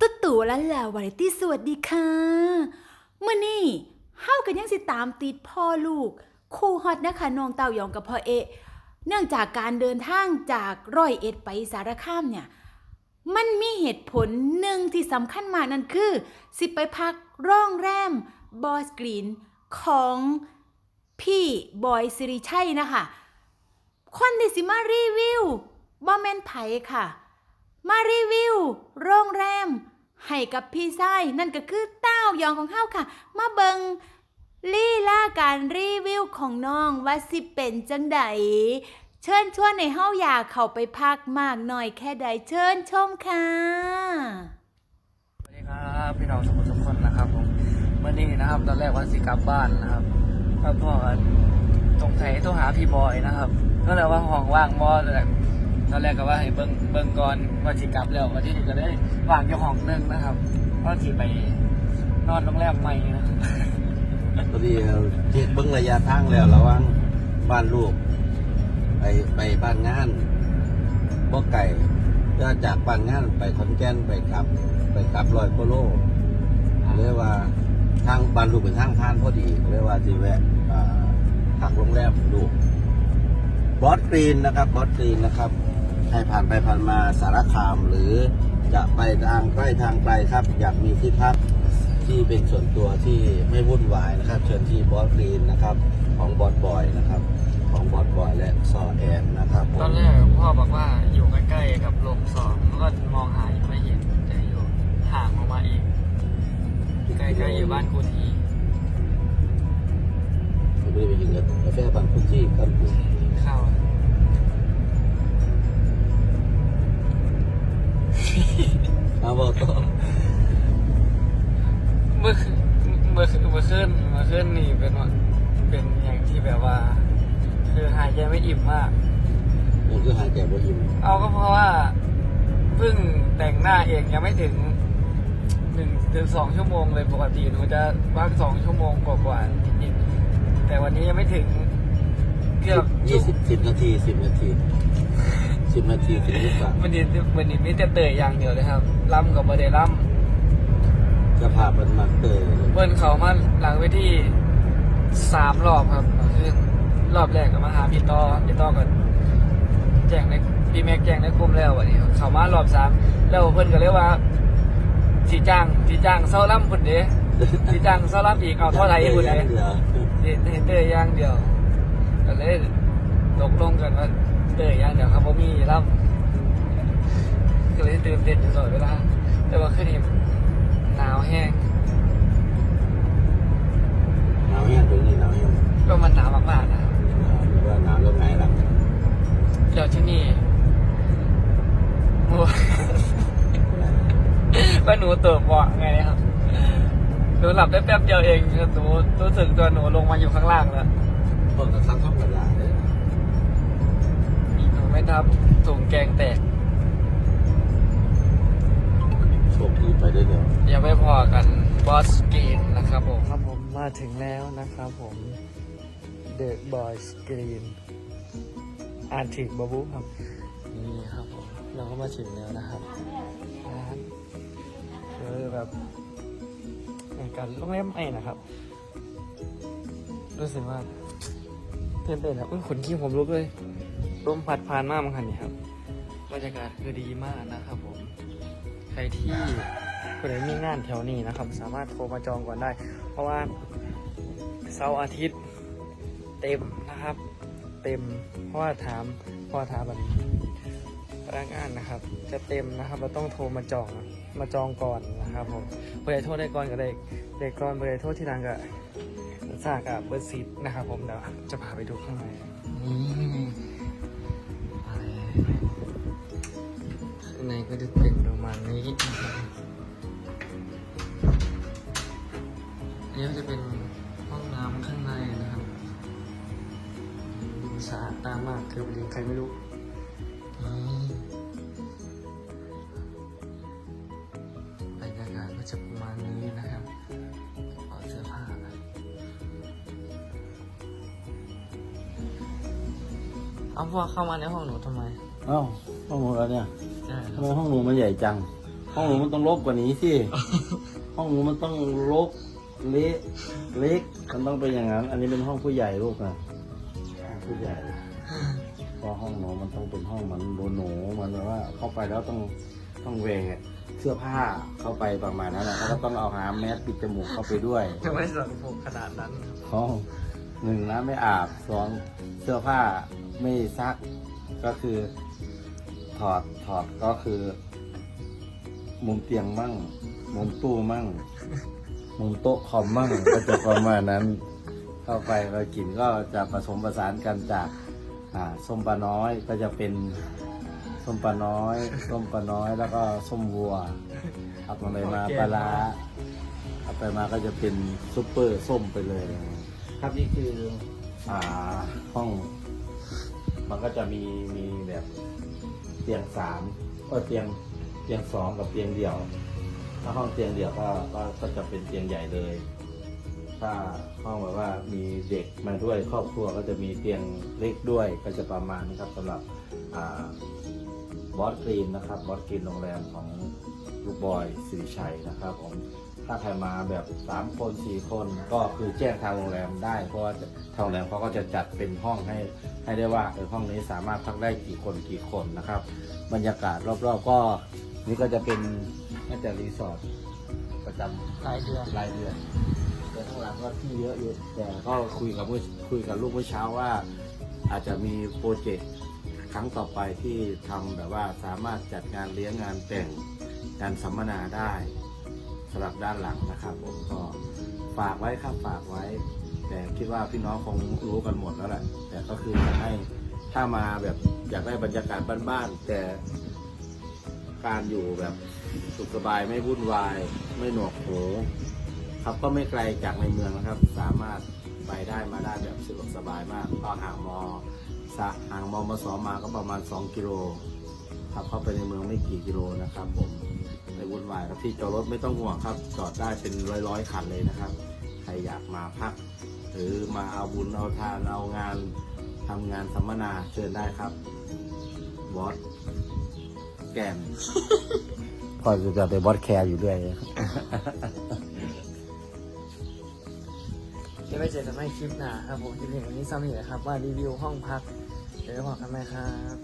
ตุ๊ตู่และลาวาไรตี้สวัสดีค่ะเมื่อนี้เฮากันยังสิตามติดพ่อลูก คู่ฮอตนะคะน้องเต้ายองกับพ่อเอะเนื่องจากการเดินทางจากร้อยเอ็ดไปสารคามเนี่ยมันมีเหตุผลหนึ่งที่สำคัญมากนั่นคือ สิไปพักร่องแรมบอสกรีนของพี่บอยสิริชัยนะคะ สิมารีวิวบ่แม่นไผค่ะ มารีวิว โรงแรม ให้กับพี่ชายนั่นก็คือเต้ายองของเฮาค่ะ มาเบิงลีลาการรีวิวของน้องว่าสิเป็นจังใดเชิญชวนในเฮาอยากเข้าไปพักมากหน่อยแค่ใดเชิญชมค่ะ สวัสดีครับพี่น้องทุกคนทุกคนนะครับผมเมื่อนี้นะครับ ตอนแรกว่าสิกลับบ้านนะครับก็พ่อกัน ตรงไทยโทรหาพี่บอยนะครับก็เลยว่าห้องว่างบอสตอนแรกก็ว่าให้เบิ้งเบิ้งก่อนว่าสิกลับแล้ววันที่นี่ก็ได้ว่างอยู่ห้องหนึงนะครับก็สิไปนอนโรงแรมใหม่นะพอดีเช็คเบิ้งระยะทางแล้วระหว่างบ้านลูก ไปไปบ้านงานบ่ไก่ก็จากบ้านงานไปขอนแก่นไปกลับ ไปกลับลอยโคโลเรียกว่าทางบ้านลูกเป็นทางผ่านพอดีเรียกว่าจีแวะ พักโรงแรมลูบอสกรีนนะครับบอสกรีนนะครับใครผ่านไปผ่านมาสารคามหรือจะไปทางใกล้ทางไกลครับ อยากมีที่พักที่เป็นส่วนตัวที่ไม่วุ่นวายนะครับ เชิญที่บอสกรีนนะครับ ของบอสบอยนะครับ ของบอสบอยและซอแอนนะครับตอนแรกพ่อบอกว่าอยู่ใกล้ๆกับโรงสอบแล้วก็มองหาอยู่ไม่เห็นแต่อยู่ห่างออกมาอีกใกล้ๆอยู่บ้านกูที ไม่อิ่มมาก มันคือหายใจบ่อิ่มเอาก็เพราะว่าเพิ่งแต่งหน้าเองยังไม่ถึงหนึ่งถึงสองชั่วโมงเลยปกติหนูจะพักสองชั่วโมงกว่าๆจริงๆแต่วันนี้ยังไม่ถึงเกือบยี่สิบสิบนาทีสิบนาทีสิบนาทีถึงหรือเปล่าวันนี้วันนี้มีแต่เตยอย่างเดียวเลยครับล่ำกับบเดล่ำจะพามันมาเตยเบิ้ลเขามาหลังเวทีสามรอบครับคือ รอบแรกก็มาหาพี่ต่อพี่ต่อก็แจ้งในพี่แม็กแจ้งในกลุ่มแล้ววันนี้เขามารอบสามแล้วเพิ่นก็เรียกว่าสีจ้างสีจ้างเศร้าล่ำพุ่นเด้สีจ้างเศร้าล่ำอีกเอาเท่าไหร่พุ่นเด้เดี๋ยวเห็นเตยอย่างเดียวก็เลยตกลงกันว่าเตยอย่างเดียวครับว่ามีล่ำก็เลยตื่นเต้นอยู่ตลอดเวลาแต่ว่าคืนนี้หนาวแห้งหนาวแห้งตรงนี้หนาวแห้งก็มันหนาวมากๆนะ หรือว่าหนาวแล้วไงหลังเดี๋ยวที่นี่หนูว่าหนูเติบเบาะไงนะครับหนูหลับได้แป๊บเดียวเองหนูรู้สึกตัวหนูลงมาอยู่ข้างล่างแล้วพวกกับซักข้าวกระดาษเลยหนูไม่ทับถุงแกงแตกโชคดีไปได้เดี๋ยวยังไม่พอกันบอสกีนนะครับผมครับผมมาถึงแล้วนะครับผม The Boy Screen อ่านถึงบาบูครับ นี่ครับผม เราก็มาถึงแล้วนะครับร้านคือแบบเหมือนกันโรงแรมไอ้นะครับ รู้สึกว่าตื่นเต้นนะอุ้ยขนขี้ผมลุกเลยลมพัดผ่านมากมั้งคันนี่ครับบรรยากาศคือดีมากนะครับผม ใครที่คนไหนมีงานแถวนี้นะครับ สามารถโทรมาจองก่อนได้ เพราะว่าเสาร์อาทิตย์ เต็มนะครับ เต็มเพราะว่าถามเพราะว่าถามแบบพนักงานนะครับ จะเต็มนะครับเราต้องโทรมาจองมาจองก่อนนะครับผมเพื่อโทรได้ก่อนก็ได้เด็กก่อนเพื่อโทรที่หลังก็สากับเบอร์ซีนะครับ ผมเดี๋ยวจะพาไปดูข้างในนี่ไปข้างในก็จะเป็นประมาณนี้นะครับอันนี้ก็จะเป็น สะอาดตามากคือเป็นใครไม่รู้นี่บรรยากาศก็จะประมาณนี้นะครับกระเป๋าเสื้อผ้านะเอาพ่อเข้ามาในห้องหนูทำไม เอ้าห้องหนูแล้วเนี่ยใช่คทำรับไมห้องหนูมันใหญ่จัง ห้องหนูมันต้องรกกว่านี้สิ ห้องหนูมันต้องรกเละเล็กมันต้องเป็นอย่างนั้น อันนี้เป็นห้องผู้ใหญ่ลูกนะห้อง ผู้ใหญ่เพราะห้องหนูมันต้องเป็นห้องเหมันโดนหนูมันแบบว่าเข้าไปแล้วต้องต้องแหวกเสื้อผ้าเข้าไปประมาณนั้นแหละแล้วก็ต้องเอาหาแมสปิดจมูกเข้าไปด้วยทำไมสั่งผมขนาดนั้นห้องหนึ่งน้ำไม่อาบสองเสื้อผ้าไม่ซักก็คือ ถอดถอดก็คือ มุมเตียงมั่ง มุมตู้มั่ง มุมโต๊ะคอมมั่งก็จะประมาณนั้น เข้าไปก็กินก็จะผสมผสานกันจากอ่าส้มปลาน้อยก็จะเป็นส้มปลาน้อยส้มปลาน้อยแล้วก็ส้มวัวเอาไปมาปลาร้าเอาไปมาก็จะเป็นซุปเปอร์ส้มไปเลย ครับนี่คืออ่าห้อง มันก็จะมีมีแบบเตียงสามก็เตียงเตียงสองกับเตียงเดี่ยว ถ้าห้องเตียงเดี่ยวก็ก็ก็จะเป็นเตียงใหญ่เลย ถ้าห้องแบบว่ามีเด็กมาด้วยครอบครัวก็จะมีเตียงเล็กด้วยก็จะประมาณนี้ครับสำหรับอ่าบอสกรีนนะครับบอสกรีนโรงแรมของลูกบอยสิริชัยนะครับผมถ้าใครมาแบบสามคนสี่คนก็คือแจ้งทางโรงแรมได้ เพราะว่าทางโรงแรมเขาก็จะจัดเป็นห้องให้ให้ได้ว่าเออห้องนี้สามารถพักได้กี่คนกี่คนนะครับ บรรยากาศรอบๆก็นี่ก็จะเป็นน่าจะรีสอร์ทประจำรายเดือนรายเดือนแต่ข้างหลัง ก็ที่เยอะอยู่แต่ก็คุยกับเมื่อคุยกับลูกเมื่อเช้าว่า อาจจะมีโปรเจกต์ครั้งต่อไปที่ทำแบบว่าสามารถจัดงานเลี้ยงงานแต่งงานสัมมนาได้สำหรับด้านหลังนะครับ ผมก็ฝากไว้ครับฝากไว้ แต่คิดว่าพี่น้องคงรู้กันหมดแล้วแหละแต่ก็คืออยากให้ถ้ามาแบบอยากได้บรรยากาศบ้านๆแต่การอยู่แบบสุขสบายไม่วุ่นวาย ไม่หนวกหู ครับก็ไม่ไกลจากในเมืองนะครับ สามารถไปได้มาได้แบบสะดวกสบายมากก็ห่างมอสะห่างมอมาสอมาก็ประมาณ 2 กิโลครับเข้าไปในเมืองไม่กี่กิโลนะครับ ผมไม่วุ่นวายครับที่จอดรถไม่ต้องห่วงครับ จอดได้เป็นร้อยๆคันเลยนะครับ ใครอยากมาพัก หรือมาเอาบุญเอาทานเอางานทำงานสัมมนาเชิญได้ครับบอสแกนพอจะไปบอสแคร์อยู่ด้วย ไม่เจอกันไม่คลิปหน้าครับผมคลิปนี้วันนี้ซ้ำอีกนะครับว่ารีวิวห้องพักเดี๋ยวบอกกันไหมครับ